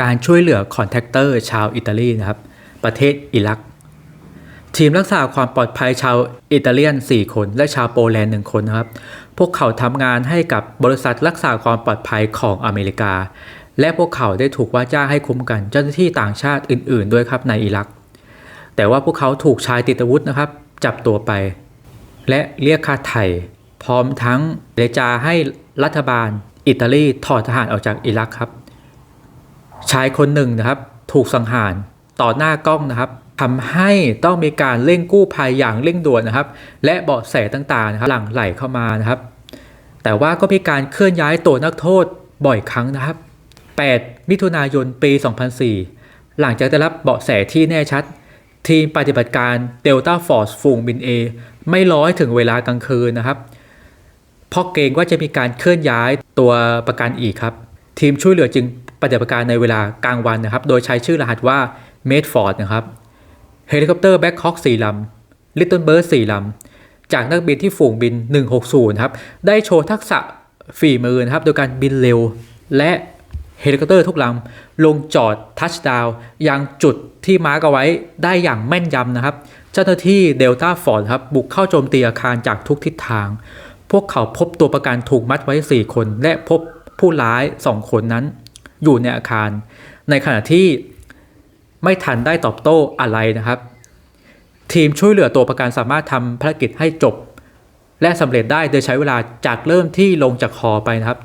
การช่วยเหลือคอนแทคเตอร์ชาวอิตาลีนะครับ ประเทศอิรัก ทีมรักษาความปลอดภัยชาวอิตาเลียน 4 คน และชาวโปแลนด์ 1 คนนะครับ พวกเขาทำงานให้กับบริษัทรักษาความปลอดภัยของอเมริกา และพวกเขาได้ถูกว่าจ้างให้คุ้มกันเจ้าหน้าที่ต่างชาติอื่น ๆ ด้วยครับในอิรัก แต่ว่าพวกเขาถูกชายติดอาวุธนะครับ จับตัวไป และเรียกค่าไถ่พร้อมทั้งเจรจาให้รัฐบาลอิตาลีถอดทหารออกจากอิรักครับ ชายคนหนึ่งนะครับ ถูกสังหารต่อหน้ากล้องนะครับทำให้ต้องมีการเร่งกู้ภัยอย่างเร่งด่วนนะครับ และเบาะแสต่างๆนะครับหลั่งไหลเข้ามานะครับ แต่ว่าก็มีการเคลื่อนย้ายตัวนักโทษบ่อยครั้งนะครับ 8 มิถุนายนปี 2004 หลังจากได้รับเบาะแสที่แน่ชัด ทีมปฏิบัติการเดลต้าฟอร์สฝูงบิน A ไม่ร้อยถึงเวลากลางคืนนะครับเพราะเกรงว่าจะมีการเคลื่อนย้ายตัวประกันอีกครับ ทีมช่วยเหลือจึง ปฏิบัติการในเวลากลางวันนะครับ โดยใช้ชื่อรหัสว่าเมดฟอร์ดนะครับเฮลิคอปเตอร์แบ็คฮอคสี่ลำลิตเติ้ลเบิร์ดสี่ลำ จากนักบินที่ฝูงบิน 160 ครับ ได้โชว์ทักษะฝีมือนะครับ โดยการบินเร็ว และเฮลิคอปเตอร์ทุกลำ ลงจอดทัชดาวยังจุดที่มาร์กเอาไว้ได้อย่างแม่นยำนะครับ เจ้าหน้าที่เดลต้าฟอร์ดครับ บุกเข้าโจมตีอาคารจากทุกทิศทาง พวกเขาพบตัวประกันถูกมัดไว้ 4 คน และพบผู้ร้าย 2 คนนั้น อยู่ในอาคาร ในขณะที่ไม่ทันได้ตอบโต้อะไรนะครับ ทีมช่วยเหลือตัวประกันสามารถทำภารกิจให้จบ และสำเร็จได้โดยใช้เวลาจากเริ่มที่ลงจากคอไปนะครับ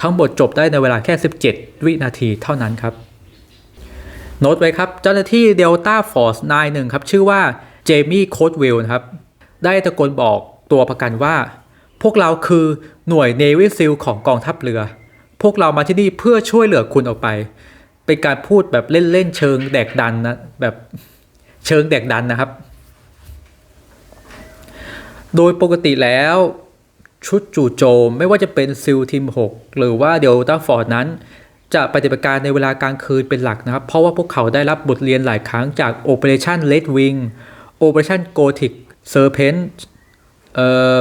ทั้งหมดจบได้ในเวลาแค่ 17 วินาทีเท่านั้นครับโน้ตไว้ครับ เจ้าหน้าที่ Delta Force นายหนึ่งครับ ชื่อว่าเจมี่โคดเวลนะครับ ได้ตะโกนบอกตัวประกันว่า พวกเราคือหน่วย Navy SEAL ของกองทัพเรือ พวกเรามาที่นี่เพื่อช่วยเหลือคุณออกไป เป็นการพูดแบบเล่นๆเชิงแดกดันนะแบบเชิงแดกดันนะครับ โดยปกติแล้วชุดจู่โจมไม่ว่าจะเป็นซิลทีม 6 หรือว่าเดลต้าฟอร์ดนั้น จะปฏิบัติการในเวลากลางคืนเป็นหลักนะครับ เพราะว่าพวกเขาได้รับบทเรียนหลายครั้งจาก Operation Red Wing Operation Gothic Serpent เอ่อ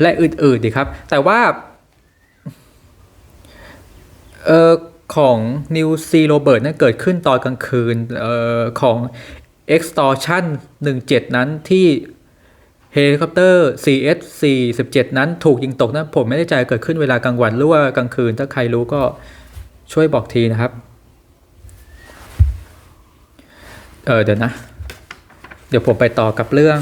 และอื่นๆดีครับ แต่ว่า เอ่อของ New Sea Robert นั้นเกิดขึ้นตอนกลางคืนเอ่อของ Extortion 17 นั้นที่เฮลิคอปเตอร์ CS 47 นั้นถูกยิงตกนะผมไม่แน่ใจเกิดขึ้นเวลากลางวันหรือว่ากลางคืน ถ้าใครรู้ก็ช่วยบอกทีนะครับ เออเดี๋ยวนะ เดี๋ยวผมไปต่อกับเรื่อง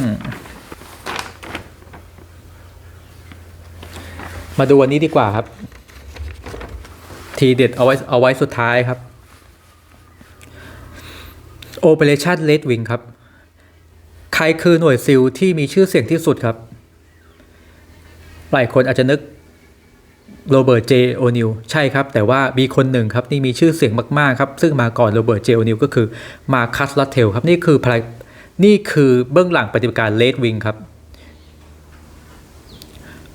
มาดูวันนี้ดีกว่าครับ ทีเด็ดเอาไว้เอาไว้สุดท้ายครับ Operation Red Wing ครับ ใครคือหน่วยซิลที่มีชื่อเสียงที่สุดครับ หลายคนอาจจะนึกโรเบิร์ตเจโอนิลใช่ครับ แต่ว่ามีคนหนึ่งครับที่มีชื่อเสียงมาก ๆ ครับ ซึ่งมาก่อนโรเบิร์ตเจโอนิลก็คือมาคัสลัตเทลครับ นี่คือภารนี่คือเบื้องหลังปฏิบัติการเลดวิงครับ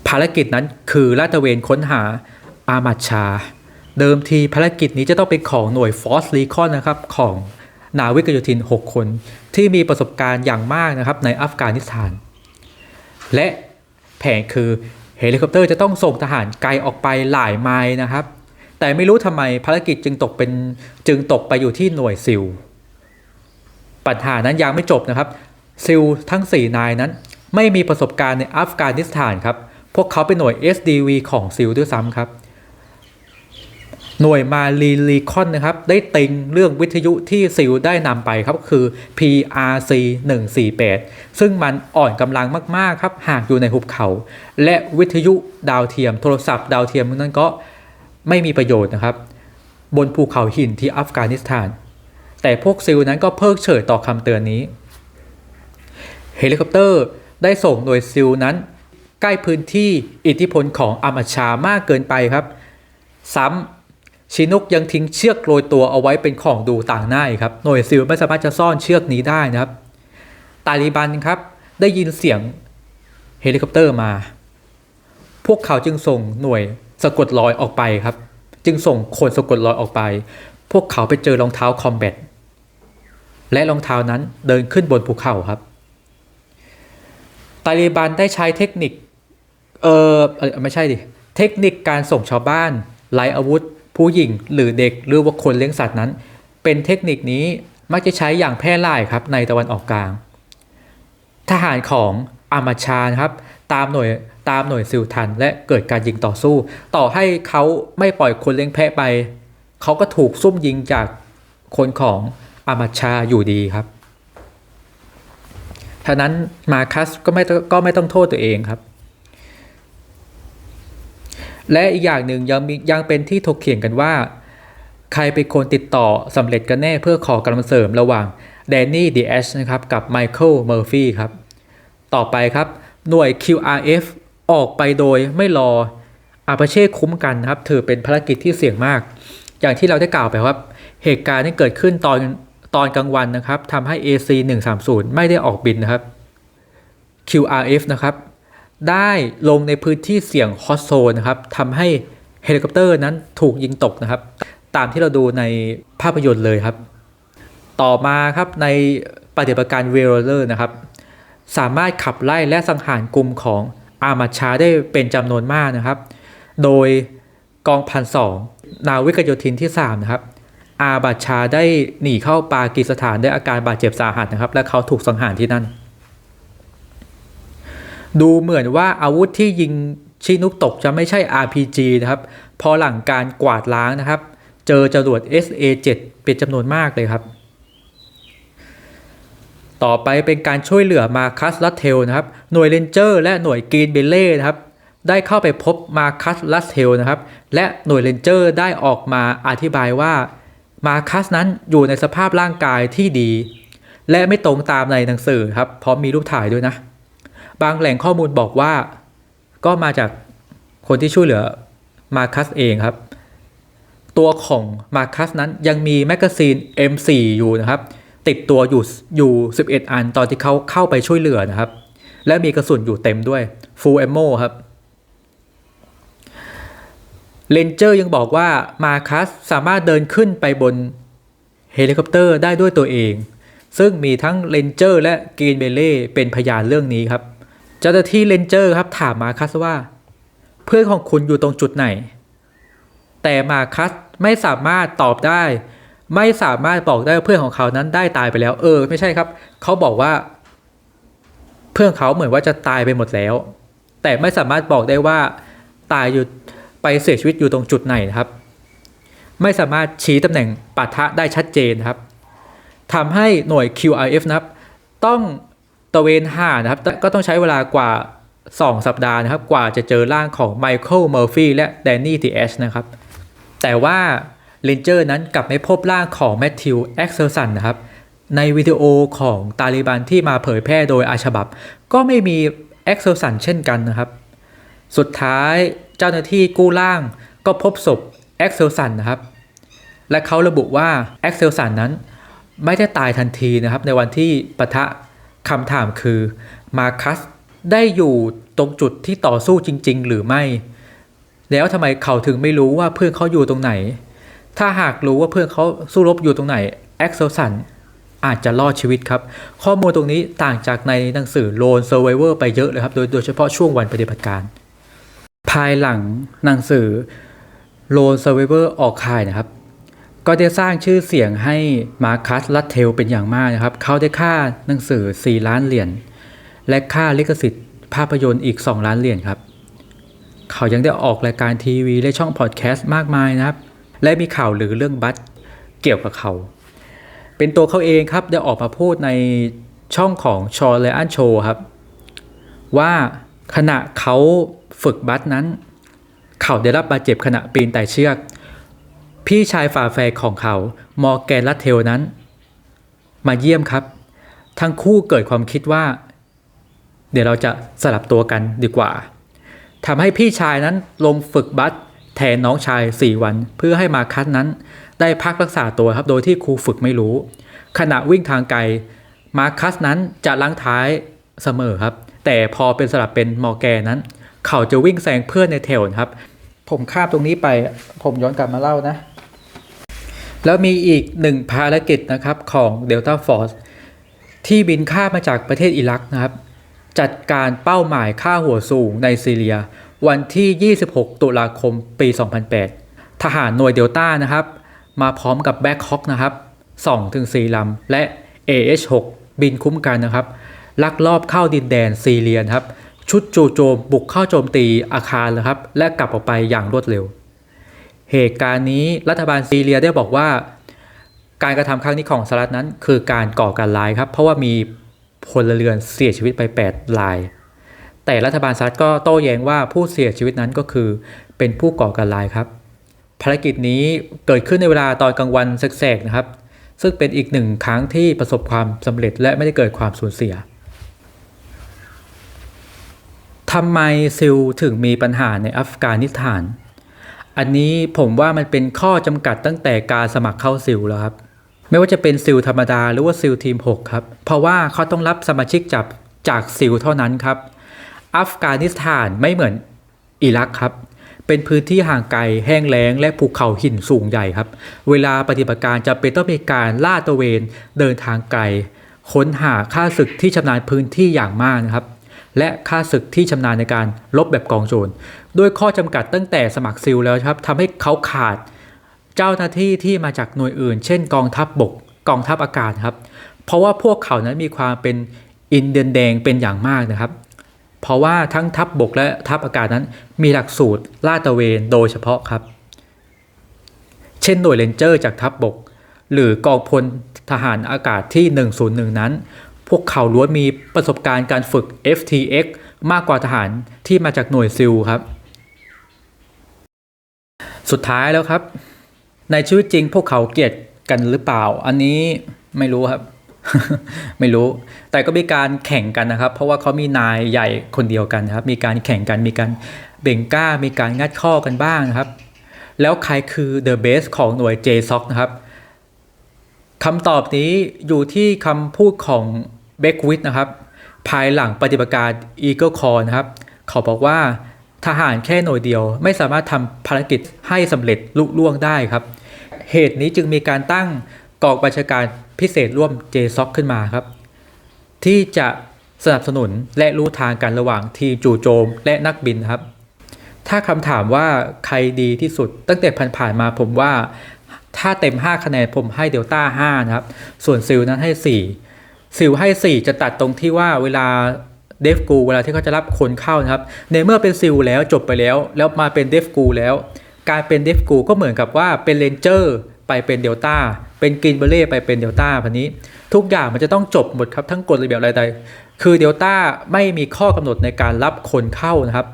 ภารกิจนั้นคือลาดตระเวนค้นหาอามัดชา เดิมทีภารกิจนี้จะต้องเป็นของหน่วยฟอสลีคอนนะครับของนาวิกโยธิน 6 คน ที่มีประสบการณ์อย่างมากนะครับในอัฟกานิสถาน และแผนคือเฮลิคอปเตอร์จะต้องส่งทหารไกลออกไปหลายไมล์นะครับ แต่ไม่รู้ทำไมภารกิจจึงตกเป็นจึงตกไปอยู่ที่หน่วยซิล ปัญหานั้นยังไม่จบนะครับซิลทั้ง 4 นายนั้น ไม่มีประสบการณ์ในอัฟกานิสถานครับ พวกเขาเป็นหน่วย SDV ของซิลด้วยซ้ำครับ หน่วยมารีลีคอนนะครับ ได้ติงเรื่องวิทยุที่ซิลได้นำไปครับคือ PRC 148 ซึ่งมันอ่อนกำลังมากๆครับหากอยู่ในหุบเขา และวิทยุดาวเทียม โทรศัพท์ดาวเทียมนั้นก็ไม่มีประโยชน์นะครับ บนภูเขาหินที่อัฟกานิสถาน แต่พวกซิลนั้นก็เพิกเฉยต่อคำเตือนนี้ เฮลิคอปเตอร์ได้ส่งหน่วยซิลนั้น ใกล้พื้นที่อิทธิพลของอามาชามากเกินไปครับ ซ้ำ ชินุกยังทิ้งเชือกโรยตัวเอาไว้เป็นของดูต่างหน้าครับหน่วยซิลไม่สามารถจะซ่อนเชือกนี้ได้นะครับ ตาลีบันครับได้ยินเสียงเฮลิคอปเตอร์มา พวกเขาจึงส่งหน่วยสะกดรอยออกไปครับ จึงส่งคนสะกดรอยออกไป พวกเขาไปเจอรองเท้าคอมแบทและรองเท้านั้นเดินขึ้นบนภูเขาครับ ตาลีบันได้ใช้เทคนิค เออไม่ใช่ดิ เทคนิคการส่งชาวบ้านไร้อาวุธ ผู้หญิงหรือเด็กหรือว่าคนเลี้ยงสัตว์นั้น เป็นเทคนิคนี้มักจะใช้อย่างแพร่หลายครับในตะวันออกกลาง ทหารของอามาชานครับตามหน่วยตามหน่วยซิลทัน และเกิดการยิงต่อสู้ ต่อให้เขาไม่ปล่อยคนเลี้ยงแพะไป เขาก็ถูกซุ่มยิงจากคนของอามาชาอยู่ดีครับฉะนั้นมาคัสก็ไม่ก็ไม่ต้องโทษตัวเองครับ และอีกอย่างหนึ่งยังมียังเป็นที่ถกเถียงกันว่า ใครเป็นคนติดต่อสำเร็จกันแน่เพื่อขอกำลังเสริมระหว่างแดนนี่ดีเอชนะครับกับไมเคิลเมอร์ฟี่ครับต่อไปครับ หน่วย QRF ออกไปโดยไม่รออาปาเช่คุ้มกันครับถือเป็นภารกิจที่เสี่ยงมาก อย่างที่เราได้กล่าวไปครับ เหตุการณ์ที่เกิดขึ้นตอนตอนกลางวันนะครับทำให้ AC 130ไม่ได้ออกบินนะครับ QRF นะครับ ได้ลงในพื้นที่เสี่ยงฮอตโซนนะครับทำให้เฮลิคอปเตอร์นั้นถูกยิงตกนะครับ ตามที่เราดูในภาพยนตร์เลยครับ ต่อมาครับในปฏิบัติการเวโรเลอร์นะครับ สามารถขับไล่และสังหารกลุ่มของอามาชาได้เป็นจำนวนมากนะครับ โดยกองพันสองนาวิกโยธินที่ 3 นะครับ อาบาชาได้หนีเข้าปากีสถานด้วยอาการบาดเจ็บสาหัสนะครับ และเขาถูกสังหารที่นั่น ดูเหมือนว่าอาวุธที่ยิงชินุกตกจะไม่ใช่ RPG นะครับ พอหลังการกวาดล้างนะครับ เจอจรวด SA-7 เป็นจำนวนมากเลยครับ ต่อไปเป็นการช่วยเหลือมาคัสลัสเทลนะครับ หน่วยเรนเจอร์และหน่วยกรีนเบลเล่นะครับ ได้เข้าไปพบมาคัสลัสเทลนะครับ และหน่วยเรนเจอร์ได้ออกมาอธิบายว่ามาคัสนั้นอยู่ในสภาพร่างกายที่ดี และไม่ตรงตามในหนังสือครับ พร้อมมีรูปถ่ายด้วยนะ บางแหล่งข้อมูลบอกว่า ก็มาจากคนที่ช่วยเหลือมาคัสเองครับ ตัวของมาคัสนั้นยังมีแมกกาซีน M4 อยู่นะครับ ติดตัวอยู่อยู่ 11 อันตอนที่เขาเข้าไปช่วยเหลือนะครับ และมีกระสุนอยู่เต็มด้วย full ammo ครับเลนเจอร์ยังบอกว่ามาคัสสามารถเดินขึ้นไปบนเฮลิคอปเตอร์ได้ด้วยตัวเอง ซึ่งมีทั้งเลนเจอร์และกรีนเบเล่เป็นพยานเรื่องนี้ครับ เจ้าหน้าที่เลนเจอร์ครับถามมาคัสว่า เพื่อนของคุณอยู่ตรงจุดไหน แต่มาคัสไม่สามารถตอบได้ ไม่สามารถบอกได้ว่าเพื่อนของเขานั้นได้ตายไปแล้ว เออ ไม่ใช่ครับ เขาบอกว่า เพื่อนเขาเหมือนว่าจะตายไปหมดแล้ว แต่ไม่สามารถบอกได้ว่า ตายอยู่ไปเสียชีวิตอยู่ตรงจุดไหนนะครับ ไม่สามารถชี้ตำแหน่งปะทะได้ชัดเจนครับทำให้หน่วย QRF นะครับ ต้อง ตะเวนหานะครับก็ต้องใช้เวลากว่า 2 สัปดาห์นะครับ กว่าจะเจอร่างของไมเคิลเมอร์ฟี่และแดนนี่ทีเอชนะครับ แต่ว่าเลนเจอร์นั้นกลับไม่พบร่างของแมทธิวแอ็กเซอร์สันนะครับ ในวิดีโอของตาลิบันที่มาเผยแพร่โดยอาชบับ ก็ไม่มีแอ็กเซอร์สันเช่นกันนะครับ สุดท้ายเจ้าหน้าที่กู้ร่างก็พบศพแอ็กเซลสันนะครับ และเขาระบุว่าแอ็กเซลสันนั้นไม่ได้ตายทันทีนะครับในวันที่ปะทะ คำถามคือมาคัสได้อยู่ตรงจุดที่ต่อสู้จริง ๆ หรือไม่ แล้วทำไมเขาถึงไม่รู้ว่าเพื่อนเขาอยู่ตรงไหน ถ้าหากรู้ว่าเพื่อนเขาสู้รบอยู่ตรงไหนแอ็กเซลสันอาจจะรอดชีวิตครับ ข้อมูลตรงนี้ต่างจากในหนังสือ Lone Survivor ไปเยอะเลยครับ โดยโดยเฉพาะช่วงวันปฏิบัติการ ภายหลังหนังสือ Lone Survivor ออกขายนะครับ ก็ได้สร้างชื่อเสียงให้มาคัสลัตเทลเป็นอย่างมากนะครับ เขาได้ค่าหนังสือ 4 ล้านเหรียญและค่าลิขสิทธิ์ภาพยนตร์อีก 2 ล้านเหรียญครับ เขายังได้ออกรายการทีวีและช่องพอดแคสต์มากมายนะครับ และมีข่าวหรือเรื่องบัตเกี่ยวกับเขา เป็นตัวเขาเองครับได้ออกมาพูดในช่องของชอ l เลอันโชครับ ว่าขณะเขาฝึกบัตนั้น เขาได้รับบาดเจ็บขณะปีนไต่เชือก พี่ชายฝาแฝดของเขามอร์แกนลัตเทลนั้น มาเยี่ยมครับ ทั้งคู่เกิดความคิดว่า เดี๋ยวเราจะสลับตัวกันดีกว่าทำให้พี่ชายนั้นลงฝึกบัตแทนน้องชาย 4 วัน เพื่อให้มาคัสนั้น ได้พักรักษาตัวครับโดยที่ครูฝึกไม่รู้ ขณะวิ่งทางไกลมาคัสนั้นจะลังท้ายเสมอครับ แต่พอเป็นสลับเป็นมอแกนนั้น เขาจะวิ่งแซงเพื่อนในแถวครับ ผมข้ามตรงนี้ไป ผมย้อนกลับมาเล่านะ แล้วมีอีกหนึ่งภารกิจนะครับของ Delta Force ที่บินข้ามาจากประเทศอิรักนะครับ จัดการเป้าหมายฆ่าหัวสูงในซีเรีย วันที่ 26 ตุลาคมปี 2008 ทหารหน่วยเดลต้านะครับ มาพร้อมกับแบ็คฮอคนะครับ2-4ลำและ AH6 บินคุ้มกันนะครับ ลักลอบเข้าดินแดนซีเรียนะครับ ชุดจู่โจมบุกเข้าโจมตีอาคารนะครับ และกลับออกไปอย่างรวดเร็ว เหตุการณ์นี้รัฐบาลซีเรียได้บอกว่า การกระทำครั้งนี้ของสหรัฐนั้น คือการก่อการร้ายครับ เพราะว่ามีพลเรือนเสียชีวิตไป 8 ราย แต่รัฐบาลสหรัฐก็โต้แย้งว่าผู้เสียชีวิตนั้นก็คือ เป็นผู้ก่อการร้ายครับ ภารกิจนี้เกิดขึ้นในเวลาตอนกลางวันแสกๆนะครับ ซึ่งเป็นอีกหนึ่งครั้งที่ประสบความสำเร็จและไม่ได้เกิดความสูญเสียทำไมซิลถึงมีปัญหาในอัฟกานิสถาน อันนี้ผมว่ามันเป็นข้อจำกัดตั้งแต่การสมัครเข้าซิลแล้วครับ ไม่ว่าจะเป็นซิลธรรมดาหรือว่าซิลทีม 6 ครับ เพราะว่าเขาต้องรับสมาชิกจากจากซิลเท่านั้นครับ อัฟกานิสถานไม่เหมือนอิรักครับ เป็นพื้นที่ห่างไกลแห้งแล้ง และภูเขาหินสูงใหญ่ครับ เวลาปฏิบัติการจะเป็นต้องมีการล่าตะเวนเดินทางไกลค้นหาค่าศึกที่ชำนาญพื้นที่อย่างมากนะครับ และค่าศึกที่ชำนาญในการลบแบบกองโจรด้วยข้อจำกัดตั้งแต่สมัครซิลแล้วครับทำให้เขาขาดเจ้าหน้าที่ที่มาจากหน่วยอื่น เช่นกองทัพบบกกองทัพอากาศครับ เพราะว่าพวกเขานั้นมีความเป็นอินเดียนแดงเป็นอย่างมากนะครับ เพราะว่าทั้งทัพบบกและทัพอากาศนั้นมีหลักสูตรลาดตระเวนโดยเฉพาะครับ เช่นหน่วยเรนเจอร์จากทัพบบก หรือกองพลทหารอากาศที่ 101 นั้น พวกเขาล้วนมีประสบการณ์การฝึก FTX มากกว่าทหารที่มาจากหน่วยซิลครับ สุดท้ายแล้วครับ ในชีวิตจริงพวกเขาเกลียดกันหรือเปล่า อันนี้ไม่รู้ครับ ไม่รู้ แต่ก็มีการแข่งกันนะครับ เพราะว่าเขามีนายใหญ่คนเดียวกันนะครับ มีการแข่งกันมีการเบ่งกล้า มีการงัดข้อกันบ้างนะครับ แล้วใครคือ The Base ของหน่วย JSOC นะครับคำตอบนี้อยู่ที่คำพูดของ เบควิดนะครับ ภายหลังปฏิบัติการ Eagle Core นะครับ เขาบอกว่าทหารแค่หน่วยเดียว ไม่สามารถทำภารกิจให้สำเร็จลุล่วงได้ครับ เหตุนี้จึงมีการตั้งกองบัญชาการพิเศษร่วม JSOC ขึ้นมาครับ ที่จะสนับสนุนและรู้ทางกันระหว่างทีมจู่โจมและนักบินครับ ถ้าคำถามว่าใครดีที่สุดตั้งแต่ผ่านๆมาผมว่าถ้าเต็ม 5 คะแนนผมให้เดลต้า5นะครับ ส่วนซิลนั้นให้ 4 ซิลให้ 4 จะตัดตรงที่ว่าเวลาเดฟกูเวลาที่เขาจะรับคนเข้านะครับ ในเมื่อเป็นซิลแล้วจบไปแล้ว แล้วมาเป็นเดฟกูแล้ว การเป็นเดฟกูก็เหมือนกับว่าเป็นเลนเจอร์ไปเป็นเดลต้าเป็นกรีนเบเล่ไปเป็นเดลต้าพันนี้ ทุกอย่างมันจะต้องจบหมดครับทั้งกฎระเบียบอะไรใดคือเดลต้าไม่มีข้อกำหนดในการรับคนเข้านะครับ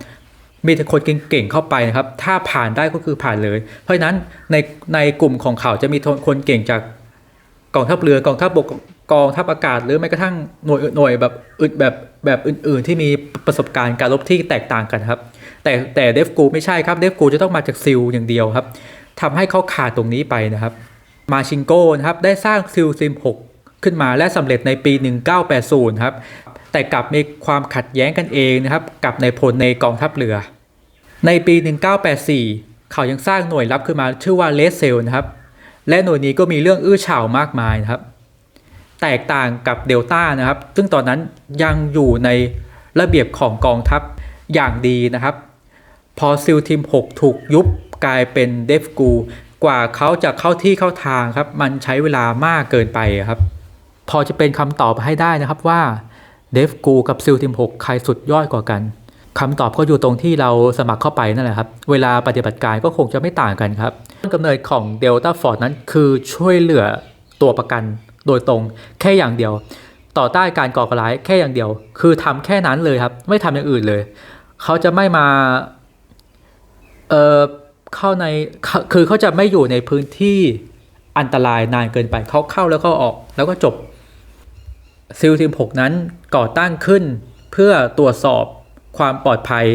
มีแต่คนเก่งๆเข้าไปนะครับ ถ้าผ่านได้ก็คือผ่านเลย เพราะฉะนั้นในในกลุ่มของเขาจะมีคนเก่งจากกองทัพเรือกองทัพบก กองทัพอากาศหรือแม้กระทั่งหน่วยหน่วยแบบอื่นแบบแบบอื่น ๆ ที่มีประสบการณ์การรบที่แตกต่างกันครับ แต่แต่เดฟกูไม่ใช่ครับเดฟกูจะต้องมาจากซิลอย่างเดียวครับทำให้เขาขาดตรงนี้ไปนะครับ มาชิงโก้นะครับได้สร้างซิลซิม6ขึ้นมาและสำเร็จในปี 1980 ครับ แต่กลับมีความขัดแย้งกันเองนะครับ กับในพลในกองทัพเรือ ในปี 1984 เขายังสร้างหน่วยลับขึ้นมาชื่อว่าเลสเซลนะครับ และหน่วยนี้ก็มีเรื่องอื้อฉาวมากมายนะครับ แตกต่างกับเดลต้านะครับ ซึ่งตอนนั้นยังอยู่ในระเบียบของกองทัพอย่างดีนะครับ พอซิลทีม 6 ถูกยุบกลายเป็นเดฟกูกว่าเขาจะเข้าที่เข้าทางครับ มันใช้เวลามากเกินไปครับ พอจะเป็นคำตอบให้ได้นะครับว่าเดฟกูกับซิลทีม 6 ใครสุดยอดกว่ากันคำตอบก็อยู่ตรงที่เราสมัครเข้าไปนั่นแหละครับ เวลาปฏิบัติการก็คงจะไม่ต่างกันครับต้นกำเนิดของ Delta Force นั้นคือช่วยเหลือตัวประกัน โดยตรงแค่อย่างเดียว ต่อต้านการก่อการร้ายแค่อย่างเดียว คือทำแค่นั้นเลยครับ ไม่ทำอย่างอื่นเลย เขาจะไม่มาเออเข้าในคือเขาจะไม่อยู่ในพื้นที่อันตรายนานเกินไปเขาเข้าแล้วก็ออกแล้วก็จบซิลทีม6นั้นก่อตั้งขึ้นเพื่อตรวจสอบความปลอดภัย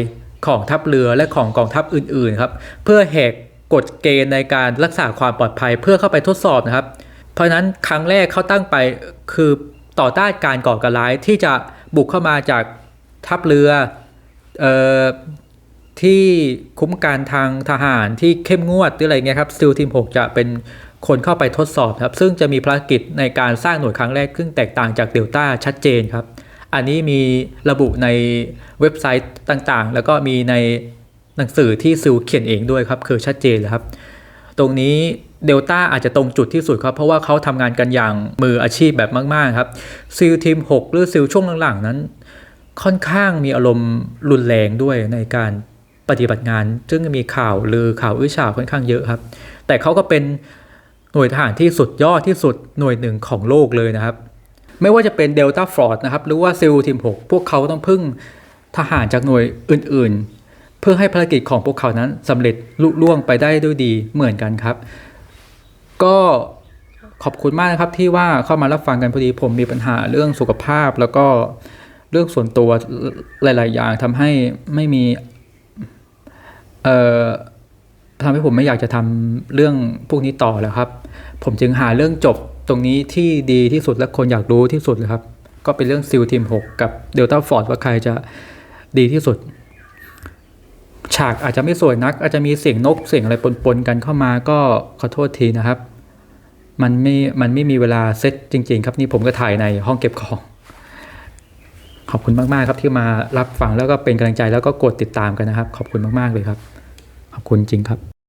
ของทัพเรือและของกองทัพอื่นๆครับ เพื่อแหกกฎเกณฑ์ในการรักษาความปลอดภัยเพื่อเข้าไปทดสอบนะครับ เพราะนั้นครั้งแรกเขาตั้งไปคือต่อต้านการก่อการร้ายที่จะบุกเข้ามาจากทัพเรือออที่คุ้มกันทางทหารที่เข้มงวดหรืออะไรเงี้ยครับซิลทีม 6 จะเป็นคนเข้าไปทดสอบครับ ซึ่งจะมีภารกิจในการสร้างหน่วยครั้งแรกซึ่งแตกต่างจากเดลต้าชัดเจนครับ อันนี้มีระบุในเว็บไซต์ต่างๆ แล้วก็มีในหนังสือที่ซิลเขียนเองด้วยครับ คือชัดเจนเลยครับ ตรงนี้ เดลต้าอาจจะตรงจุดที่สุดครับ เพราะว่าเขาทำงานกันอย่างมืออาชีพแบบมาก ๆ ครับซิลทีม 6 หรือซิลช่วงหลัง ๆ นั้น ค่อนข้างมีอารมณ์รุนแรงด้วยในการปฏิบัติงาน ซึ่งมีข่าวลือข่าวอื้อฉาวค่อนข้างเยอะครับ แต่เขาก็เป็นหน่วยทหารที่สุดยอดที่สุดหน่วยหนึ่งของโลกเลยนะครับ ไม่ว่าจะเป็นเดลต้าฟอร์ดนะครับหรือว่าซิลทีม 6 พวกเขาต้องพึ่งทหารจากหน่วยอื่น ๆ เพื่อให้ภารกิจของพวกเขานั้นสำเร็จลุล่วงไปได้ด้วยดีเหมือนกันครับ ก็ขอบคุณมากนะครับที่ว่าเข้ามารับฟังกันพอดีผมมีปัญหาเรื่องสุขภาพแล้วก็เรื่องส่วนตัวหลาย ๆ อย่างทำให้ไม่มี เอ่อทำให้ผมไม่อยากจะทำเรื่องพวกนี้ต่อแล้วครับ ผมจึงหาเรื่องจบตรงนี้ที่ดีที่สุดและคนอยากรู้ที่สุดเลยครับ ก็เป็นเรื่องซิลทีม 6 กับเดลต้าฟอร์ดว่าใครจะดีที่สุด ฉากอาจจะไม่สวยนัก อาจจะมีเสียงนกเสียงอะไรปนๆกันเข้ามาก็ขอโทษทีนะครับ มันไม่ มันไม่มีเวลาเซตจริง ๆ ครับนี่ผมก็ถ่ายในห้องเก็บของ ขอบคุณมากๆครับที่มารับฟังแล้วก็เป็นกำลังใจแล้วก็กดติดตามกันนะครับ ขอบคุณมากๆเลยครับ ขอบคุณจริงครับ